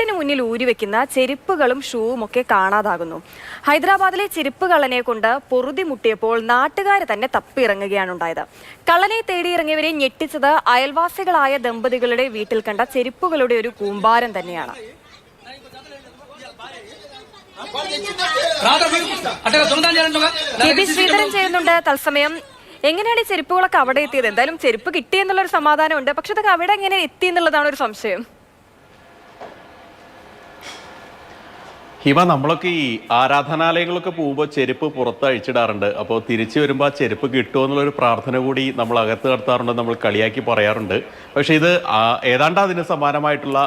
വീടിന് മുന്നിൽ ഊരി വെക്കുന്ന ചെരുപ്പുകളും ഷൂവും ഒക്കെ കാണാതാകുന്നു. ഹൈദരാബാദിലെ ചെരുപ്പ് കള്ളനെ കൊണ്ട് പൊറുതി മുട്ടിയപ്പോൾ നാട്ടുകാർ തന്നെ തപ്പിയിറങ്ങുകയാണ് ഉണ്ടായത്. കള്ളനെ തേടിയിറങ്ങിയവരെ ഞെട്ടിച്ചത് അയൽവാസികളായ ദമ്പതികളുടെ വീട്ടിൽ കണ്ട ചെരുപ്പുകളുടെ ഒരു കൂമ്പാരം തന്നെയാണ്. ശ്രീധരൻ തത്സമയം. എങ്ങനെയാണ് ഈ ചെരുപ്പുകളൊക്കെ അവിടെ എത്തിയത്? എന്തായാലും ചെരുപ്പ് കിട്ടിയെന്നുള്ള ഒരു സമാധാനമുണ്ട്. പക്ഷെ അതൊക്കെ അവിടെ എങ്ങനെ എത്തി എന്നുള്ളതാണ് ഒരു സംശയം. ഹിമ നമ്മളൊക്കെ ഈ ആരാധനാലയങ്ങളൊക്കെ പോകുമ്പോൾ ചെരുപ്പ് പുറത്ത് അഴിച്ചിടാറുണ്ട്. അപ്പോൾ തിരിച്ചു വരുമ്പോൾ ആ ചെരുപ്പ് കിട്ടുമോ എന്നുള്ളൊരു പ്രാർത്ഥന കൂടി നമ്മൾ അകത്ത് കടത്താറുണ്ട് നമ്മൾ കളിയാക്കി പറയാറുണ്ട്. പക്ഷേ ഇത് ഏതാണ്ട് അതിന് സമാനമായിട്ടുള്ള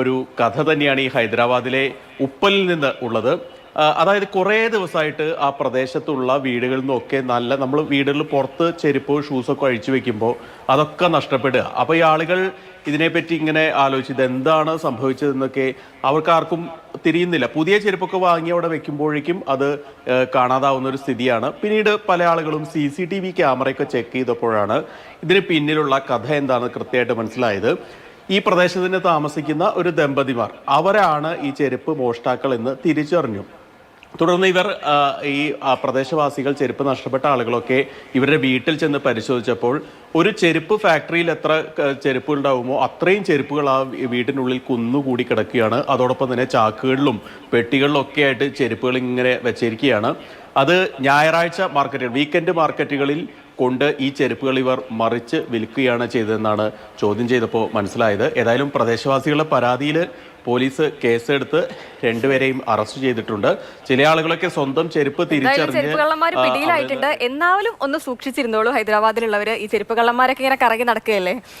ഒരു കഥ തന്നെയാണ് ഈ ഹൈദരാബാദിലെ ഉപ്പലിൽ നിന്ന് ഉള്ളത്. അതായത് കുറേ ദിവസമായിട്ട് ആ പ്രദേശത്തുള്ള വീടുകളിൽ നിന്നൊക്കെ നല്ല നമ്മൾ വീടുകളിൽ പുറത്ത് ചെരുപ്പോ ഷൂസൊക്കെ അഴിച്ചു വെക്കുമ്പോൾ അതൊക്കെ നഷ്ടപ്പെടുക. അപ്പോൾ ഈ ആളുകൾ ഇതിനെപ്പറ്റി ഇങ്ങനെ ആലോചിച്ച് ഇത് എന്താണ് സംഭവിച്ചതെന്നൊക്കെ അവർക്ക് ആർക്കും തിരിയുന്നില്ല. പുതിയ ചെരുപ്പൊക്കെ വാങ്ങി അവിടെ വെക്കുമ്പോഴേക്കും അത് കാണാതാവുന്ന ഒരു സ്ഥിതിയാണ്. പിന്നീട് പല ആളുകളും സി സി ടി വി ക്യാമറയൊക്കെ ചെക്ക് ചെയ്തപ്പോഴാണ് ഇതിന് പിന്നിലുള്ള കഥ എന്താണെന്ന് കൃത്യമായിട്ട് മനസ്സിലായത്. ഈ പ്രദേശത്തിന് താമസിക്കുന്ന ഒരു ദമ്പതിമാർ. അവരാണ് ഈ ചെരുപ്പ് മോഷ്ടാക്കൾ എന്ന് തിരിച്ചറിഞ്ഞു. തുടർന്ന് ഇവർ ഈ പ്രദേശവാസികൾ ചെരുപ്പ് നഷ്ടപ്പെട്ട ആളുകളൊക്കെ ഇവരുടെ വീട്ടിൽ ചെന്ന് പരിശോധിച്ചപ്പോൾ ഒരു ചെരുപ്പ് ഫാക്ടറിയിൽ എത്ര ചെരുപ്പ് ഉണ്ടാവുമോ അത്രയും ചെരുപ്പുകൾ ആ വീട്ടിനുള്ളിൽ കുന്നുകൂടി കിടക്കുകയാണ്. അതോടൊപ്പം തന്നെ ചാക്കുകളിലും പെട്ടികളിലും ആയിട്ട് ചെരുപ്പുകൾ ഇങ്ങനെ വെച്ചിരിക്കുകയാണ്. അത് ഞായറാഴ്ച മാർക്കറ്റുകൾ വീക്കെൻഡ് മാർക്കറ്റുകളിൽ കൊണ്ട് ഈ ചെരുപ്പുകൾ ഇവർ മറിച്ച് വിൽക്കുകയാണ് ചെയ്തതെന്നാണ് ചോദ്യം ചെയ്തപ്പോൾ മനസ്സിലായത്. ഏതായാലും പ്രദേശവാസികളുടെ പരാതിയിൽ പോലീസ് കേസെടുത്ത് രണ്ടുപേരെയും അറസ്റ്റ് ചെയ്തിട്ടുണ്ട്. ചില ആളുകളൊക്കെ സ്വന്തം ചെരുപ്പ് തിരിച്ചറിഞ്ഞ് എന്നാലും ഒന്ന് സൂക്ഷിച്ചിരുന്നോളൂ ഹൈദരാബാദിലുള്ളവര്. ഈ ചെരുപ്പ് കള്ളന്മാരൊക്കെ ഇങ്ങനെ കറങ്ങി നടക്കുകയല്ലേ?